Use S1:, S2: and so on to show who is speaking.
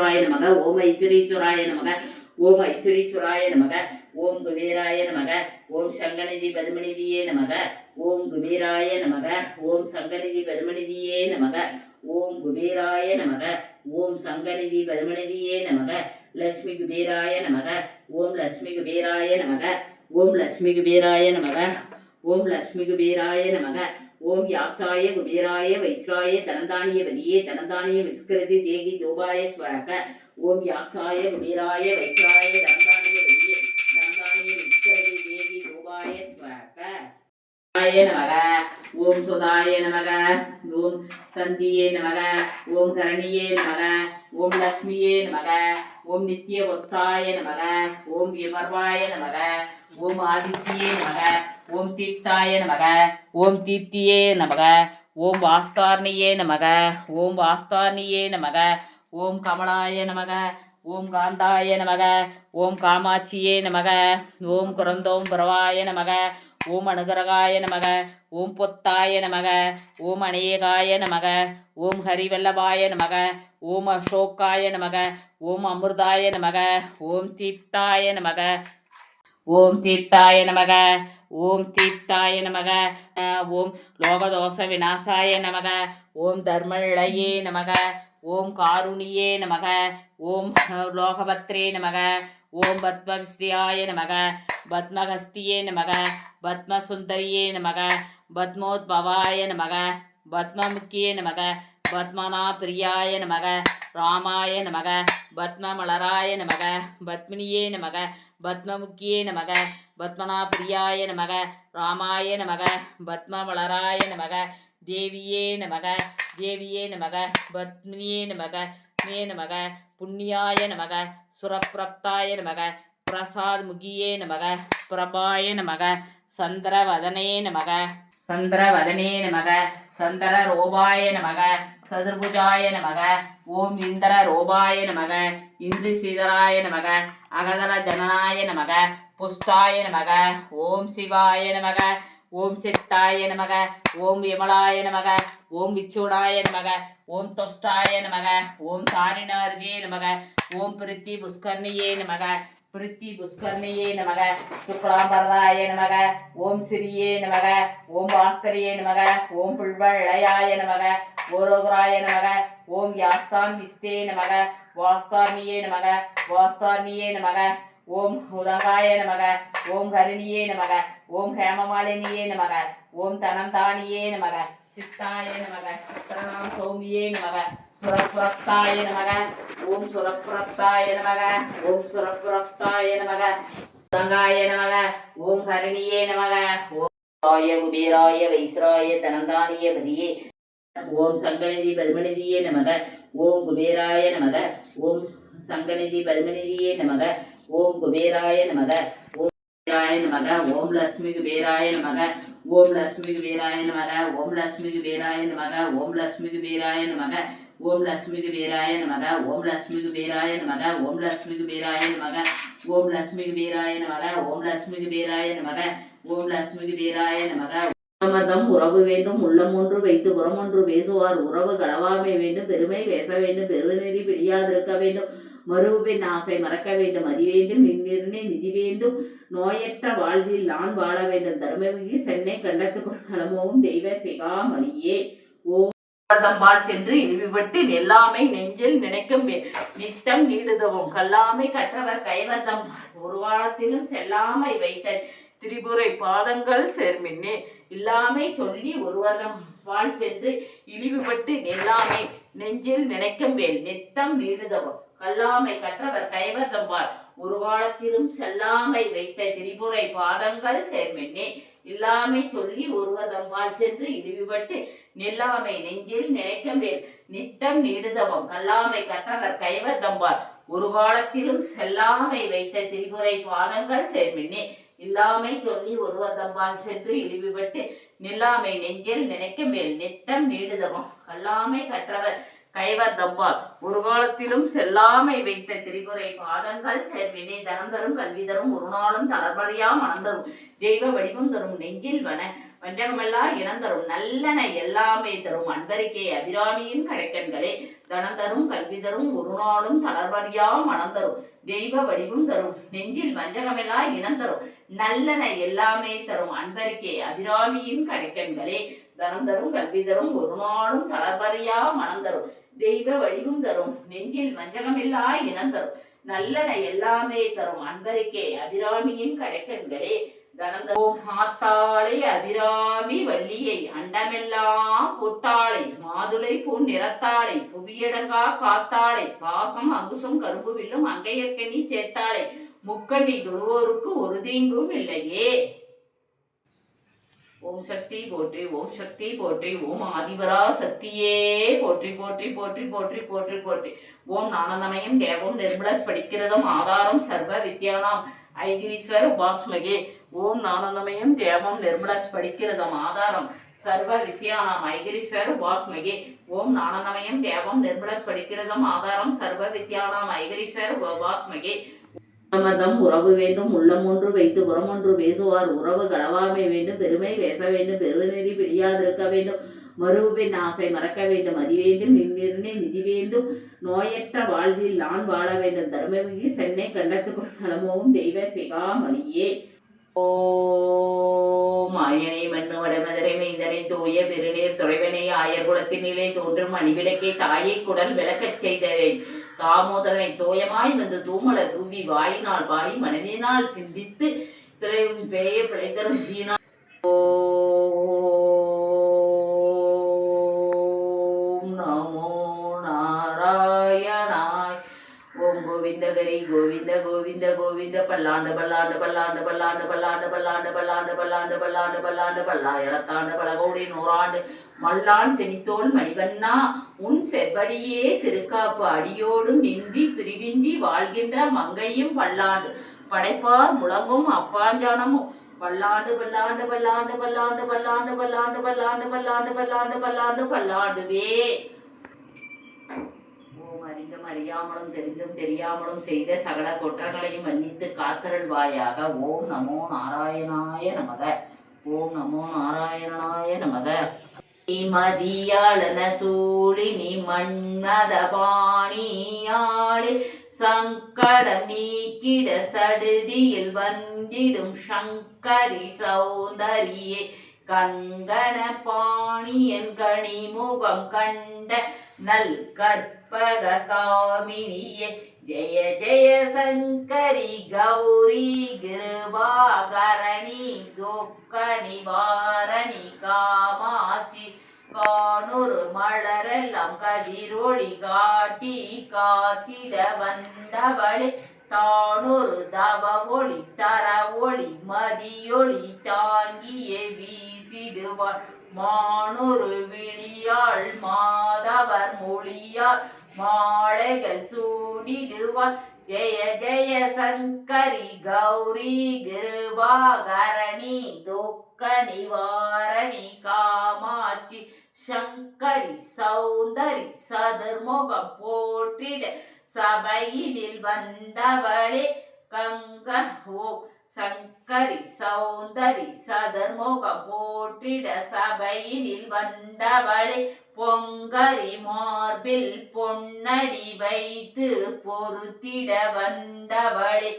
S1: ஐஸ்வராய நமக ஓம் ஐஸ்வரீஸ்வராய நமக ஓம் ஐஸ்வரீஸ்வராய நமக ஓம் குபேராய நமக ஓம் சங்கநிதி பதுமநிதியே நமக ஓம் குபேராய நமக ஓம் சங்கநிதி பதுமநிதியே நமக ஓம் குபேராய நமக ஓம் சங்கநிதி பதுமநிதியே நமக லக்ஷ்மி குபேராய நமக ஓம் லக்ஷ்மி குபேராய நமக ஓம் லக்ஷ்மி குபேராய நமக ஓம் லக்ஷ்மி குபேராய நமக ஓம் யாக்ஷாய குபீராய வைஸ்ராய தனந்தானிய பதியே தனந்தானிய விஸ்கிருதி தேகி தோபாய ஸ்வரக. ஓம் யாக்ஷாய குபீராய வைஸ்ராய தனந்தானிய பதியே தனந்தானிய விஸ்கிருதி தேகி தோபாய ஸ்வரக. ஆய நமக. ஓம் சுதாய நமக. ஓம் சந்தியே நமக. ஓம் கரணியே நமக. ஓம் லக்ஷ்மியே நமக. ஓம் நித்திய வஸ்தாய நமக. ஓம் விமர்வாய நமக. ஓம் ஆதித்யே நமக. ஓம் தீர்த்தாய நமக ஓம் தீர்த்தியே நமக ஓம் வாஸ்தார்ணியே நமக ஓம் வாஸ்தார்ணியே நமக ஓம் கமலாய நமக ஓம் காந்தாய நமக ஓம் காமாட்சியே நமக ஓம் குரந்தோம் புறவாய நமக ஓம் அனுகிரகாய நமக ஓம் பொத்தாய நமக ஓம் அநேகாய நமக ஓம் ஹரிவல்லபாய நமக ஓம் அசோக்காய நமக ஓம் அமிர்தாய நமக ஓம் தீர்த்தாய நமக ஓம் தீர்த்தாய நமக ஓம் தீர்த்தாய நமக. ஓம் லோகதோஷ விநாசாய நமக. ஓம் தர்மநிலையே நமக. ஓம் காருணியே நமக. ஓம் லோகபத்ரே நமக. ஓம் பத்மவிஸ்தியாய நமக. பத்மஹஸ்தியே நமக. பத்மசுந்தரியே நமக. பத்மோத்பவாய நமக. பத்மமுக்கியே நமக. பத்மனா பிரியாய நமக. ராமாய நமக. பத்மமலராய நமக. பத்மினியே நமக. பத்மமுக்கியே நமக. பத்மநாபிரியாய நமக. ராமாய நமக. பத்மமலராய நமக. தேவியே நமக. தேவியே நமக. பத்மினியே நமக. மே நமக. புண்ணியாய நமக. சுரப்பிரப்தாய நமக. பிரசாத் முகியே நமக. பிரபாய நமக. சந்திரவதனே நமக. சந்திரவதனே நமக. சந்திர ரோபாய நமக சதுர்புஜாய நமக ஓம் இந்திர ரோபாய நமக இந்து சீதராய நமக அகதல ஜனநாய நமக புஷ்டாய நமக ஓம் சிவாய நமக ஓம் சித்தாய நமக ஓம் விமலாய நமக ஓம் விச்சூடாய நமக ஓம் தொஷ்டாய நமக ஓம் தாரிணார்கே நமக ஓம் பிரித்தி புஷ்கர்ணியே நமக பிரித்தி புஷ்கர்ணியே நமக சுக்லாம்பரதாய நமக ஓம் சிறியே நமக ஓம் பாஸ்கரியே நமக ஓம் புல்வளையாய நமக ஓரோகராய நமக ஓம் யாஸ்தான் விஸ்தே நமக வாஸ்தார்ணியே நமக வாஸ்தார்ணியே நமக ஓம் உலகாய நமக ஓம் கருணியே நமக ஓம் ஹேமமாலினியே நமக ஓம் தனந்தானியே நமக சித்தாய நமக சித்தனாம் சௌமியே நமக. சுரப்புரப்தாய நமக ஓம் சுரப்புரப்தாய நமக ஓம் சுரப்புரப்தாய நமக உதகாய நமக ஓம் ஹரிணியே நமக ஓம் ராய குபேராய வைஸ்ராய தனந்தானிய பதியே ஓம் சங்கநிதி பருமநிதியே நமக ஓம் குபேராய நமக ஓம் சங்கநிதி பருமநிதியே நமக ஓம் குபேராய நமக ஓம் குபேராய நமக ஓம் லக்ஷ்மி குபேராய நமக ஓம் லக்ஷ்மி குபேராய நமக ஓம் லக்ஷ்மி குபேராய நமக ஓம் லக்ஷ்மி குபேராய நமக ஓம் லக்ஷ்மி குபேராய நமக ஓம் லக்ஷ்மி குபேராய நமக ஓம் லக்ஷ்மி குபேராய நமக ஓம் லக்ஷ்மி குபேராய நமக ஓம் லக்ஷ்மி குபேராய நமக ஓம் லக்ஷ்மி குபேராய நமக. உலமதம் உறவு வேண்டும் உள்ளம் ஒன்று வைத்து புறம் ஒன்று பேசுவார். உறவு களவாமை வேண்டும் பெருமை பேச வேண்டும் பெருநெறி பிடியாதிருக்க வேண்டும் மறுபின் ஆசை மறக்க வேண்டும் அதி வேண்டும் நின்னிருந்தே நிதி வேண்டும் நோயற்ற வாழ்வில் நான் வாழ வேண்டும் தர்மமிகு சென்னை கண்டத்துக்குள் நலமோவும் தெய்வ சிகாமணியே. ஓ தம்பால் சென்று இழிவுபட்டு எல்லாமே நெஞ்சில் நினைக்கும் நித்தம் நீடுதவும். கல்லாமை கற்றவர் கைவந்தம் ஒரு வாரத்திலும் செல்லாமை வைத்த திரிபுரை பாதங்கள் சேர்மின்னே. இல்லாமை சொல்லி ஒருவரம் வாழ் சென்று இழிவுபட்டு எல்லாமே நெஞ்சில் நினைக்கும் வேல். நித்தம் நீடுதவும். கல்லாமை கற்றவர் கைவந்தம்பால் ஒரு காலத்திலும் செல்லாமை வைத்த திரிபுரை பாதங்கள் சேர்மென்னே. இல்லாமை சொல்லி ஒருவர் தம்பால் சென்று இழிவுபட்டு நில்லாமை நெஞ்சில் நினைக்கமேல் நித்தம் நீடுதவம் கல்லாமை கற்றவர் கைவர் தம்பால். ஒரு காலத்திலும் செல்லாமை வைத்த திரிபுரை பாதங்கள் சேர்மின்னே. இல்லாமை சொல்லி ஒருவர் தம்பால் சென்று இழிவுபட்டு நில்லாமை நெஞ்சில் நினைக்கமேல் மேல் நித்தம் நீடுதவம் கல்லாமை கற்றவர் கைவர் தம்பால். ஒரு காலத்திலும் செல்லாமை வைத்த திரிபுரை பாதங்கள் சேர்வினை தனம் தரும் கல்வி தரும் ஒரு நாளும் தளர்வழியா மனம் தரும் தெய்வ வடிவம் தரும் நெஞ்சில் வன வஞ்சகமெல்லாம் இனம் தரும் நல்லன எல்லாமே தரும் அன்பரிக்கை அபிராமியின் கடைக்கண்களே. தனம் தரும் கல்வி தரும் ஒரு நாளும் தளர்வறியா மனம் தரும் தெய்வ வடிவும் தரும் நெஞ்சில் வஞ்சகமெல்லாம் இனம் தரும் நல்லன எல்லாமே தரும் அன்பருக்கே அபிராமியின் கடைக்கண்களே. தனம் தரும் கல்வி தரும் ஒரு நாளும் தளர்வறியா மனம் தரும் தெய்வ வடிவும் தரும். நெஞ்சில் வஞ்சகமில்லா இனம் தரும். நல்லன எல்லாமே தரும். அன்பருக்கே அபிராமியின் கடைக்கண்களே தனந்தோம் ஆத்தாளை அபிராமி வள்ளியை அண்டமெல்லாம் புத்தாளை மாதுளை பூன் நிறத்தாளை புவியடங்கா காத்தாளை பாசம் அங்குசம் கரும்பு வில்லும் அங்கையற்கனி சேர்த்தாளை முக்கண்ணி தொழுவோருக்கு ஒரு தீங்கும் இல்லையே. ஓம் சக்தி போற்றி ஓம் சக்தி போற்றி ஓம் ஆதிவரா சக்தியே போற்றி போற்றி போற்றி போற்றி போற்றி போற்றி. ஓம் நானந்தமயம் தேவம் நிர்மலஸ் படிக்கிறதும் ஆதாரம் சர்வ வித்யானாம். ஐகிரீஸ்வர உபாஸ்மகே ஓம் நானந்தமயம் தேவம் நிர்மலஸ் படிக்கிறதும் ஆதாரம் சர்வ வித்யானாம். ஐகிரீஸ்வர உபாஸ்மகே ஓம் நானந்தமயம் தேவம் நிர்மலஸ் படிக்கிறதும் ஆதாரம் சர்வ வித்யானாம். ஐகிரீஸ்வர உபாஸ்மகே மதம் உறவு வேண்டும் உள்ளம் ஒன்று வைத்து புறம் ஒன்று பேசுவார். உறவு களவாமை வேண்டும் பெருமை பேச வேண்டும் பெருநெறி பிடியாதிருக்க வேண்டும் மறுபின் ஆசை மறக்க வேண்டும் அறிவேண்டும் வேண்டும் நிதி வேண்டும் நோயற்ற வாழ்வில் நான் வாழ வேண்டும். தர்மமிகு சென்னை கண்டத்துக்குள் நலமோவும் தெய்வ சிகாமணியே. ஓ ஆயனை மண்ணு வடமதுரை தூய பெருநீர் துறைவனை ஆயர் குலத்தினிலே தோன்றும் மணிவிளக்கை தாயை குடல் விளக்கச் செய்தேன் தாமோதரனை தோயமாய் வந்து தூமல தூவி வாயினால் பாடி மனதினால் சிந்தித்து பெயர் பிழைத்தரும் வீணா பல்லாண்டு பல்லாண்டு பல்லாண்டு பல்லாண்டு பல்லாண்டு பல்லாண்டு பல்லாண்டு பல்லாண்டு பல்லாண்டு பல்லாண்டு பல்லாயிரத்தாண்டு பல கோடி நூறாண்டு மல்லான் தெனித்தோள் மணிவண்ணா உன் செவ்வடியே திருக்காப்பு அடியோடும் நின்றி பிரிவின்றி வாழ்கின்ற மங்கையும் பல்லாண்டு படைப்பார் முழங்கும் அப்பாஞ்சானமும் பல்லாண்டு பல்லாண்டு பல்லாண்டு பல்லாண்டு பல்லாண்டு பல்லாண்டு பல்லாண்டு பல்லாண்டு பல்லாண்டு பல்லாண்டு பல்லாண்டுவே ஓம் அறிந்தும் அறியாமலும் தெரிந்தும் தெரியாமலும் செய்த சகல குற்றங்களையும் மன்னித்து காத்தருள்வாயாக ஓம் நமோ நாராயணாய நமக ஓம் நமோ நாராயணாய நமக மதியாளன சூழினி மன்மத பாணியாளி சங்கடம் நீக்கிட சடுதியில் வந்திடும் சங்கரி சௌந்தரியே கங்கண பாணியன் கனிமுகம் கண்ட நல் கற்பக காமினியே ஜெய ஜெய சங்கரி கௌரி கிருபாகரணி துக்க நிவாரணி காமாட்சி காணூர் மலரெல்லாம் கதிரொளி காட்டி காத்திட வந்தவளே. தானொரு தவ ஒளி தர ஒளி மதியொளி தாங்கிய வீசிடுவாள். மானொரு விழியாள் மாதவர் மொழியாள் மாலைகள் சூடிடுவாள். ஜெய ஜெய சங்கரி கௌரி கிருபாகரணி துக்க நிவாரணி காமாட்சி சங்கரி சௌந்தரி சதுர்முகம் போற்றிட. சபையினில் வந்தவளே கங்க ஓ சங்கரி சௌந்தரி சதர்முகம் போற்றிட சபையினில் வந்தவளே பொங்கரி மார்பில் பொன்னடி வைத்து பொருத்திட வந்தவளே